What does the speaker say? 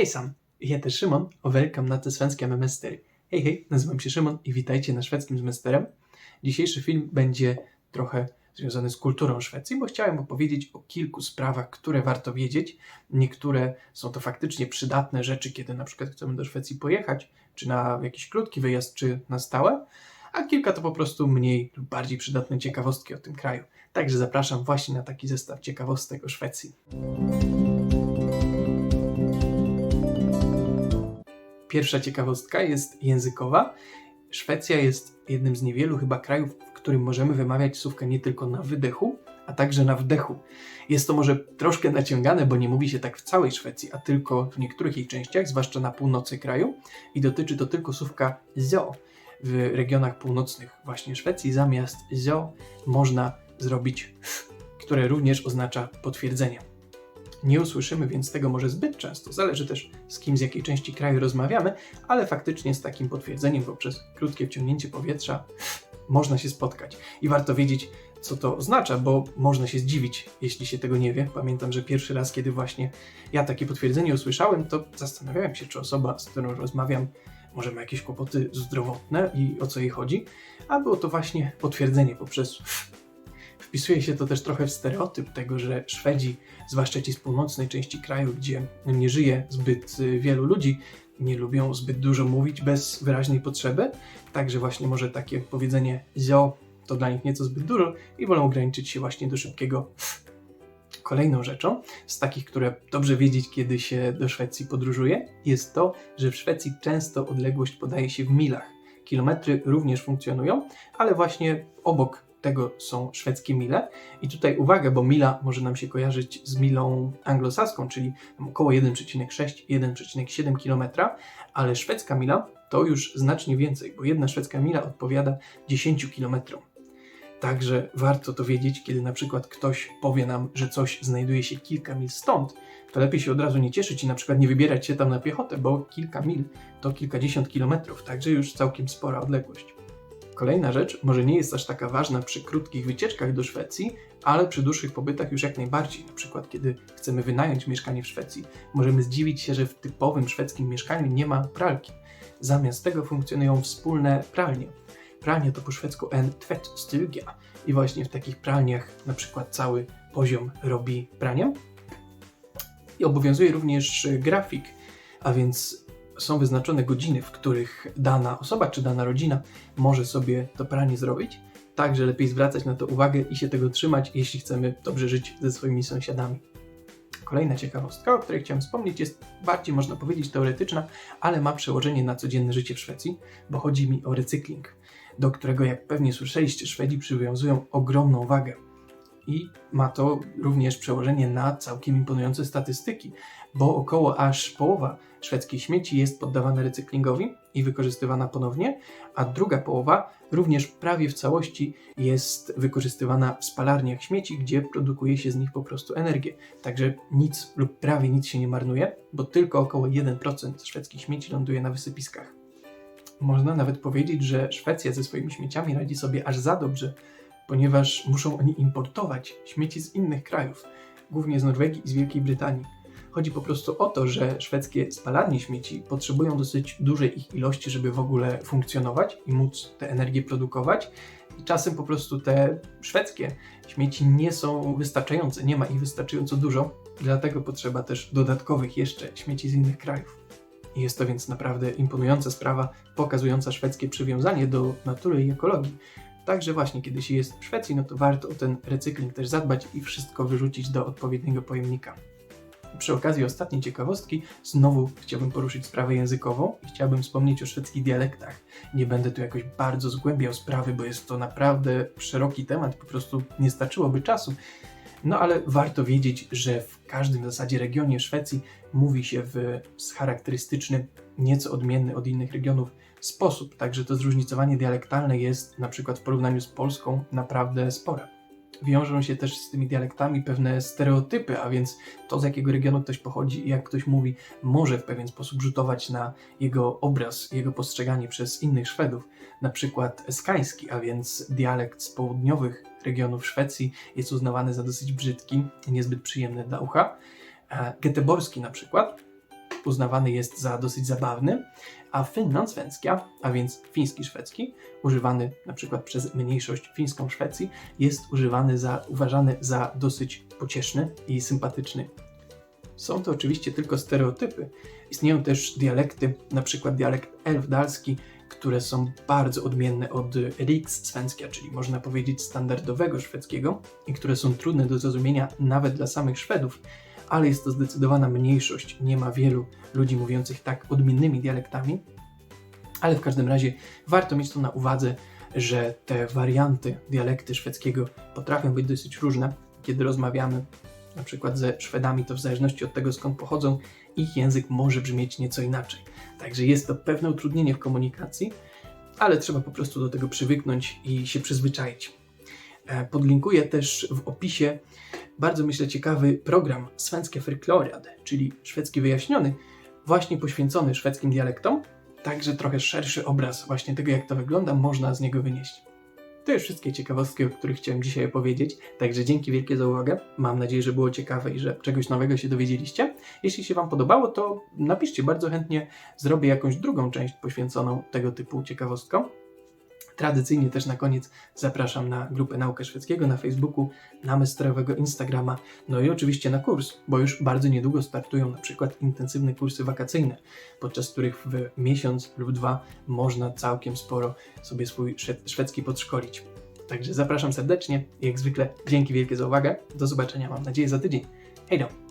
Hejsan, ich heter Szymon och welcome na te svenska memestery. Hej, hej, nazywam się Szymon i witajcie na szwedzkim zmesterem. Dzisiejszy film będzie trochę związany z kulturą Szwecji, bo chciałem opowiedzieć o kilku sprawach, które warto wiedzieć. Niektóre są to faktycznie przydatne rzeczy, kiedy na przykład chcemy do Szwecji pojechać, czy na jakiś krótki wyjazd, czy na stałe, a kilka to po prostu mniej lub bardziej przydatne ciekawostki o tym kraju. Także zapraszam właśnie na taki zestaw ciekawostek o Szwecji. Pierwsza ciekawostka jest językowa. Szwecja jest jednym z niewielu chyba krajów, w którym możemy wymawiać słówka nie tylko na wydechu, a także na wdechu. Jest to może troszkę naciągane, bo nie mówi się tak w całej Szwecji, a tylko w niektórych jej częściach, zwłaszcza na północy kraju, i dotyczy to tylko słówka zo. W regionach północnych właśnie Szwecji zamiast zo można zrobić które również oznacza potwierdzenie. Nie usłyszymy więc tego może zbyt często, zależy też z kim z jakiej części kraju rozmawiamy, ale faktycznie z takim potwierdzeniem poprzez krótkie wciągnięcie powietrza można się spotkać. I warto wiedzieć, co to oznacza, bo można się zdziwić, jeśli się tego nie wie. Pamiętam, że pierwszy raz, kiedy właśnie ja takie potwierdzenie usłyszałem, to zastanawiałem się, czy osoba, z którą rozmawiam, może ma jakieś kłopoty zdrowotne i o co jej chodzi, a było to właśnie potwierdzenie poprzez Wpisuje się to też trochę w stereotyp tego, że Szwedzi, zwłaszcza ci z północnej części kraju, gdzie nie żyje zbyt y, wielu ludzi, nie lubią zbyt dużo mówić bez wyraźnej potrzeby. Także właśnie może takie powiedzenie zio to dla nich nieco zbyt dużo i wolą ograniczyć się właśnie do szybkiego. Kolejną rzeczą, z takich, które dobrze wiedzieć, kiedy się do Szwecji podróżuje, jest to, że w Szwecji często odległość podaje się w milach. Kilometry również funkcjonują, ale właśnie obok tego są szwedzkie mile. I tutaj uwaga, bo mila może nam się kojarzyć z milą anglosaską, czyli około 1,6-1,7 km, ale szwedzka mila to już znacznie więcej, bo jedna szwedzka mila odpowiada 10 km. Także warto to wiedzieć, kiedy na przykład ktoś powie nam, że coś znajduje się kilka mil stąd, to lepiej się od razu nie cieszyć i na przykład nie wybierać się tam na piechotę, bo kilka mil to kilkadziesiąt kilometrów, także już całkiem spora odległość. Kolejna rzecz może nie jest aż taka ważna przy krótkich wycieczkach do Szwecji, ale przy dłuższych pobytach już jak najbardziej. Na przykład, kiedy chcemy wynająć mieszkanie w Szwecji, możemy zdziwić się, że w typowym szwedzkim mieszkaniu nie ma pralki. Zamiast tego funkcjonują wspólne pralnie. Pralnie to po szwedzku en tvättstuga i właśnie w takich pralniach na przykład cały poziom robi pranie. I obowiązuje również grafik, a więc są wyznaczone godziny, w których dana osoba czy dana rodzina może sobie to pranie zrobić. Także lepiej zwracać na to uwagę i się tego trzymać, jeśli chcemy dobrze żyć ze swoimi sąsiadami. Kolejna ciekawostka, o której chciałem wspomnieć, jest bardziej, można powiedzieć, teoretyczna, ale ma przełożenie na codzienne życie w Szwecji, bo chodzi mi o recykling, do którego, jak pewnie słyszeliście, Szwedzi przywiązują ogromną wagę. I ma to również przełożenie na całkiem imponujące statystyki, bo około aż połowa szwedzkich śmieci jest poddawana recyklingowi i wykorzystywana ponownie, a druga połowa również prawie w całości jest wykorzystywana w spalarniach śmieci, gdzie produkuje się z nich po prostu energię. Także nic lub prawie nic się nie marnuje, bo tylko około 1% szwedzkich śmieci ląduje na wysypiskach. Można nawet powiedzieć, że Szwecja ze swoimi śmieciami radzi sobie aż za dobrze, ponieważ muszą oni importować śmieci z innych krajów, głównie z Norwegii i z Wielkiej Brytanii. Chodzi po prostu o to, że szwedzkie spalarnie śmieci potrzebują dosyć dużej ich ilości, żeby w ogóle funkcjonować i móc tę energię produkować. I czasem po prostu te szwedzkie śmieci nie są wystarczające, nie ma ich wystarczająco dużo, dlatego potrzeba też dodatkowych jeszcze śmieci z innych krajów. I jest to więc naprawdę imponująca sprawa, pokazująca szwedzkie przywiązanie do natury i ekologii. Także właśnie, kiedy się jest w Szwecji, no to warto o ten recykling też zadbać i wszystko wyrzucić do odpowiedniego pojemnika. Przy okazji ostatniej ciekawostki znowu chciałbym poruszyć sprawę językową i chciałbym wspomnieć o szwedzkich dialektach. Nie będę tu jakoś bardzo zgłębiał sprawy, bo jest to naprawdę szeroki temat, po prostu nie starczyłoby czasu. No ale warto wiedzieć, że w każdym w zasadzie regionie Szwecji mówi się w charakterystyczny, nieco odmienny od innych regionów sposób, także to zróżnicowanie dialektalne jest na przykład w porównaniu z Polską naprawdę spore wiążą się też z tymi dialektami pewne stereotypy, a więc to z jakiego regionu ktoś pochodzi i jak ktoś mówi, może w pewien sposób rzutować na jego obraz, jego postrzeganie przez innych Szwedów. Na przykład eskański, a więc dialekt z południowych regionów Szwecji jest uznawany za dosyć brzydki niezbyt przyjemny dla ucha. Geteborski na przykład uznawany jest za dosyć zabawny, a finlandssvenskia, a więc fiński szwedzki, używany na przykład przez mniejszość fińską Szwecji, jest używany za, uważany za dosyć pocieszny i sympatyczny. Są to oczywiście tylko stereotypy. Istnieją też dialekty, na przykład dialekt elfdalski, które są bardzo odmienne od rikssvenskia, czyli można powiedzieć standardowego szwedzkiego i które są trudne do zrozumienia nawet dla samych Szwedów, ale jest to zdecydowana mniejszość. Nie ma wielu ludzi mówiących tak odmiennymi dialektami, ale w każdym razie warto mieć to na uwadze, że te warianty dialekty szwedzkiego potrafią być dosyć różne. Kiedy rozmawiamy na przykład ze Szwedami, to w zależności od tego skąd pochodzą, ich język może brzmieć nieco inaczej. Także jest to pewne utrudnienie w komunikacji, ale trzeba po prostu do tego przywyknąć i się przyzwyczaić. E, Podlinkuję też w opisie bardzo myślę ciekawy program Svenskie Förklarad, czyli szwedzki wyjaśniony, właśnie poświęcony szwedzkim dialektom, także trochę szerszy obraz właśnie tego, jak to wygląda, można z niego wynieść. To już wszystkie ciekawostki, o których chciałem dzisiaj opowiedzieć, także dzięki wielkie za uwagę. Mam nadzieję, że było ciekawe i że czegoś nowego się dowiedzieliście. Jeśli się Wam podobało, to napiszcie, bardzo chętnie zrobię jakąś drugą część poświęconą tego typu ciekawostkom. Tradycyjnie też na koniec zapraszam na grupę Naukę Szwedzkiego na Facebooku, na mesterowego Instagrama, no i oczywiście na kurs, bo już bardzo niedługo startują na przykład intensywne kursy wakacyjne, podczas których w miesiąc lub dwa można całkiem sporo sobie swój szwe- szwedzki podszkolić. Także zapraszam serdecznie i jak zwykle dzięki wielkie za uwagę. Do zobaczenia mam nadzieję za tydzień. Hej do!